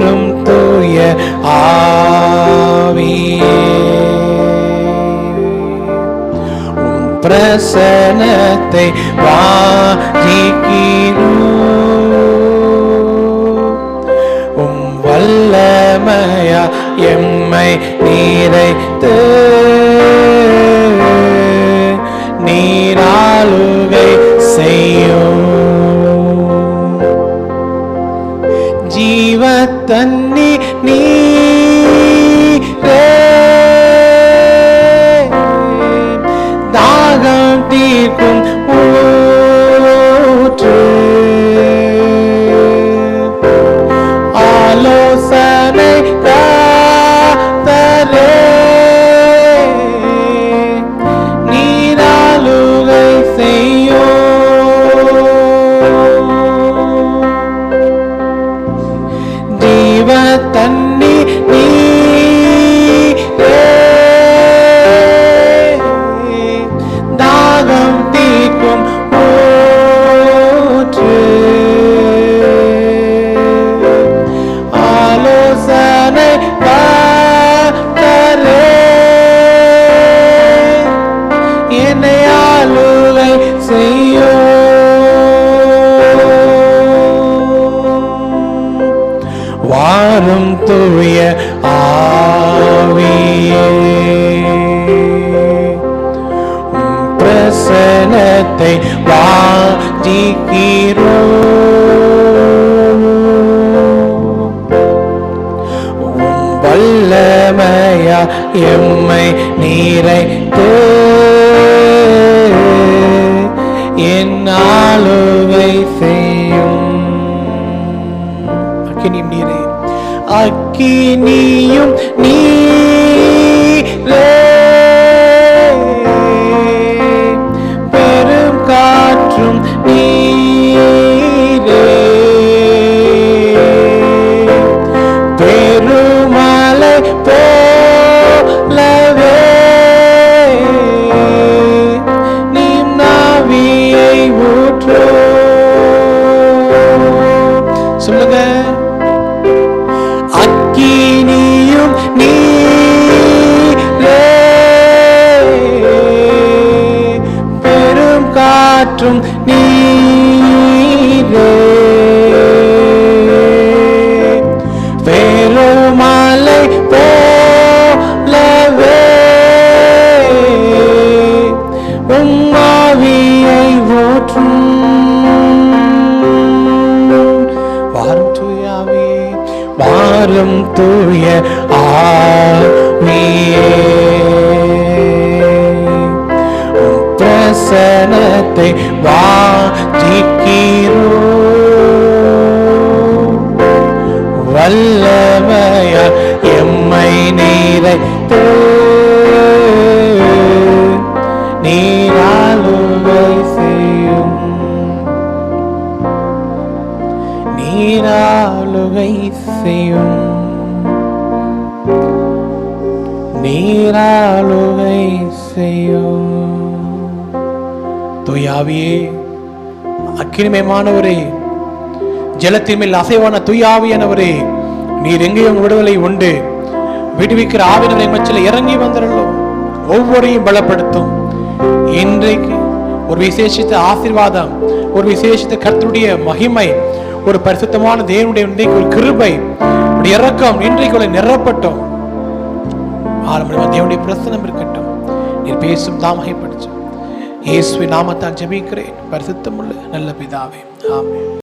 வாரும் தூய ஆவியே பிரசனத்தை வாஞ்சிக்கிறோம் வல்லமையா எம்மை நீரைத்து. நீராளுகை செய்யும். வாரும் தூய ஆவியே. பிரசனத்தை வாஞ்சிக்கிறோம் வல்லமையா எம்மை நீரை அக்கினியும் நீரே அக்கினியும் நீரே பெரும் காற்றும் நீரே பெருமலை போலவே. நீ நாவியை ஊற்றோ. காற்றும் நீரே. மாலை போலவே. உம்மாவியை ஓற்றும் வாரும் தூயாவே வாரும் தூய ஆவியே. வசனத்தை வாஞ்சிக்கிறோம் வல்லமையா எம்மை நீரைத்து நீராளுகை செய்யும். நீராளுகை செய்யும். நீராளுகை செய்யும். ஆவியே. அக்கினிமயமானவரே ஜலத்தின் மேல் அசைவான தூயாவியானவரே நீர் எங்கேயும் விடுதலை உண்டு? விடுவிக்கிற ஆவினரை மச்சில் இறங்கி வந்துடலோ ஒவ்வொரையும் பலப்படுத்தும். இன்றைக்கு ஒரு விசேஷித்த ஆசீர்வாதம் ஒரு விசேஷித்த கர்த்தருடைய மகிமை ஒரு பரிசுத்தமான தேவனுடைய இன்றைக்கு ஒரு கிருபை இறக்கம் இன்றைக்கு ஒரு நிரப்பட்டும். ஆரம்பமாக தேவனுடைய பிரசனம் இருக்கட்டும். நீர் பேசும் தாமகைப்படுத்தும் இயேசுவின் நாமத்தான் ஜெபிக்கிறேன். பரிசுத்தமுள்ள நல்ல பிதாவே. ஆமே